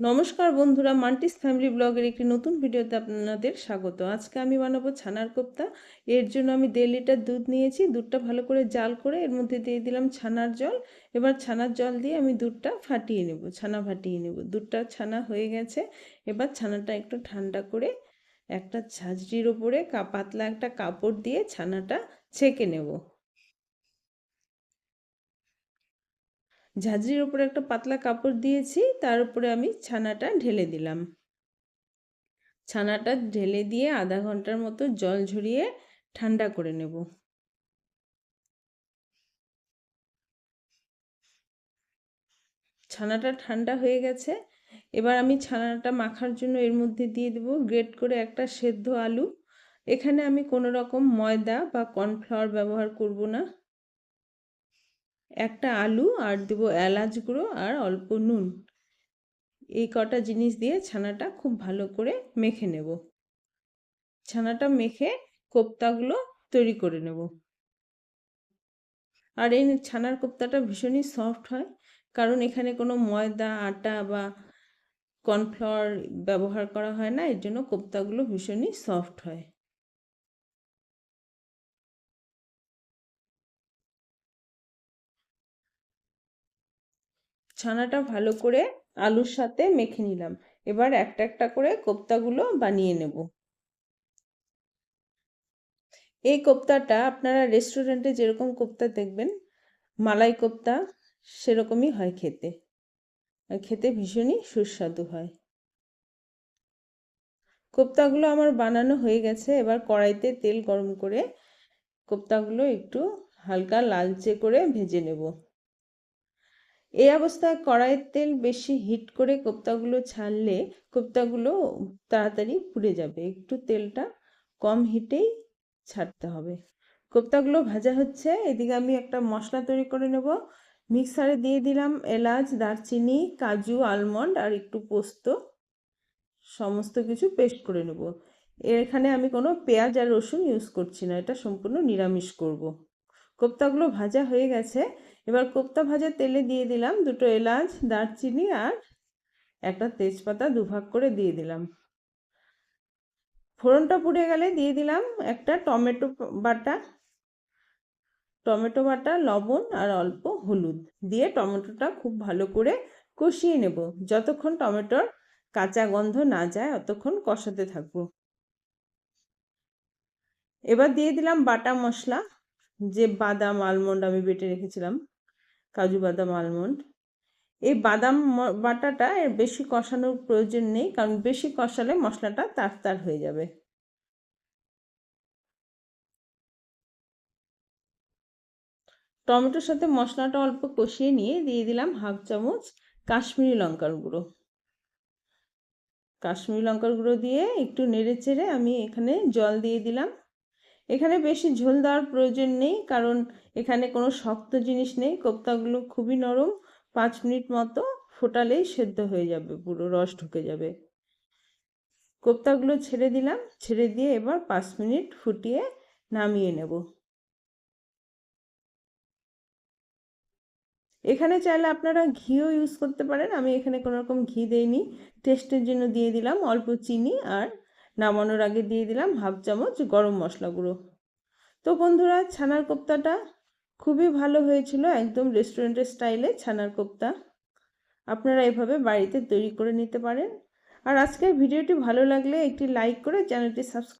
নমস্কার বন্ধুরা মান্টিস ফ্যামিলি ব্লগের একটি নতুন ভিডিওতে আপনাদের স্বাগত। আজকে আমি বানাবো ছানার কোপ্তা। এর জন্য আমি দেড় লিটার দুধ নিয়েছি, দুধটা ভালো করে জাল করে এর মধ্যে দিয়ে দিলাম ছানার জল। এবার ছানার জল দিয়ে আমি দুধটা ফাটিয়ে নেব, ছানা ফাটিয়ে নেব। দুধটা ছানা হয়ে গেছে, এবার ছানাটা একটু ঠান্ডা করে একটা ঝাঁঝরির ওপরে পাতলা একটা কাপড় দিয়ে ছানাটা ছেঁকে নেব। ঝাঁঝরির উপরে একটা পাতলা কাপড় দিয়েছি, তার উপরে আমি ছানাটা ঢেলে দিলাম। ছানাটা ঢেলে দিয়ে আধা ঘণ্টার মতো জল ঝরিয়ে ঠান্ডা করে নেব। ছানাটা ঠান্ডা হয়ে গেছে। এবার আমি ছানাটা মাখার জন্য এর মধ্যে দিয়ে দেবো গ্রেট করে একটা সেদ্ধ আলু। এখানে আমি কোনো রকম ময়দা বা কর্নফ্লাওয়ার ব্যবহার করব না। একটা আলু আর দেবো এলাচ গুঁড়ো আর অল্প নুন। এই কটা জিনিস দিয়ে ছানাটা খুব ভালো করে মেখে নেব। ছানাটা মেখে কোপ্তাগুলো তৈরি করে নেব। আর এই ছানার কোপ্তাটা ভীষণই সফট হয়, কারণ এখানে কোনো ময়দা, আটা বা কর্নফ্লাওয়ার ব্যবহার করা হয় না, এর জন্য কোপ্তাগুলো ভীষণই সফট হয়। ছানাটা ভালো করে আলুর সাথে মেখে নিলাম। এবার একটা একটা করে কোপ্তাগুলো বানিয়ে নেব। এই কোপ্তাটা আপনারা রেস্টুরেন্টে যেরকম কোপ্তা দেখবেন, মালাই কোপ্তা সেরকমই হয় খেতে। খেতে ভীষণই সুস্বাদু হয়। কোপ্তাগুলো আমার বানানো হয়ে গেছে, এবার কড়াইতে তেল গরম করে কোপ্তাগুলো একটু হালকা লালচে করে ভেজে নেব। এই অবস্থায় কড়াইয়ের তেল বেশি হিট করে কোপ্তাগুলো ছাড়লে কোপ্তাগুলো তাড়াতাড়ি পুড়ে যাবে। একটু তেলটা কম হিটেই ছাড়তে হবে। কোপ্তাগুলো ভাজা হচ্ছে, এদিকে আমি একটা মশলা তৈরি করে নেব। মিক্সারে দিয়ে দিলাম এলাচ, দারচিনি, কাজু আলমন্ড আর একটু পোস্ত, সমস্ত কিছু পেস্ট করে নেব। এখানে আমি কোনো পেঁয়াজ আর রসুন ইউজ করছি না, এটা সম্পূর্ণ নিরামিষ করব। কোপ্তাগুলো ভাজা হয়ে গেছে। এবার কোপ্তা ভাজা তেলে দিয়ে দিলাম দুটো এলাচ, দারচিনি আর একটা তেজপাতা দুভাগ করে দিয়ে দিলাম। ফোড়নটা পুড়ে গেলে দিয়ে দিলাম একটা টমেটো বাটা টমেটো বাটা, লবণ আর অল্প হলুদ। দিয়ে টমেটোটা খুব ভালো করে কষিয়ে নেব। যতক্ষণ টমেটোর কাঁচা গন্ধ না যায় অতক্ষণ কষাতে থাকব। এবার দিয়ে দিলাম বাটা মশলা। যে বাদাম আলমন্ড আমি বেটে রেখেছিলাম, কাজু বাদাম আলমন্ড এই বাদাম বাটাটা এর বেশি কষানোর প্রয়োজন নেই, কারণ বেশি কষালে মশলাটা তার তার হয়ে যাবে। টমেটোর সাথে মশলাটা অল্প কষিয়ে নিয়ে দিয়ে দিলাম হাফ চামচ কাশ্মীরি লঙ্কার গুঁড়ো। কাশ্মীরি লঙ্কার গুঁড়ো দিয়ে একটু নেড়ে চেড়ে আমি এখানে জল দিয়ে দিলাম। এখানে বেশি ঝোল দেওয়ার প্রয়োজন নেই, কারণ এখানে কোনো শক্ত জিনিস নেই। কোপ্তাগুলো খুবই নরম, পাঁচ মিনিট মতো ফোটালেই সেদ্ধ হয়ে যাবে, পুরো রস ঢুকে যাবে। কোপ্তাগুলো ছেড়ে দিলাম, ছেড়ে দিয়ে এবার পাঁচ মিনিট ফুটিয়ে নামিয়ে নেব। এখানে চাইলে আপনারা ঘিও ইউজ করতে পারেন, আমি এখানে কোনো রকম ঘি দেইনি। টেস্টের জন্য দিয়ে দিলাম অল্প চিনি আর নামানোর আগে দিয়ে দিলাম হাফ চামচ গরম মশলা গুঁড়ো। তো বন্ধুরা, ছানার কোপ্তাটা খুবই ভালো হয়েছিল একদম রেস্টুরেন্টের স্টাইলে ছানার কোপ্তা। আপনারা এভাবে বাড়িতে তৈরি করে নিতে পারেন। আর আজকের ভিডিওটি ভালো লাগলে একটি লাইক করে চ্যানেলটি সাবস্ক্রাইব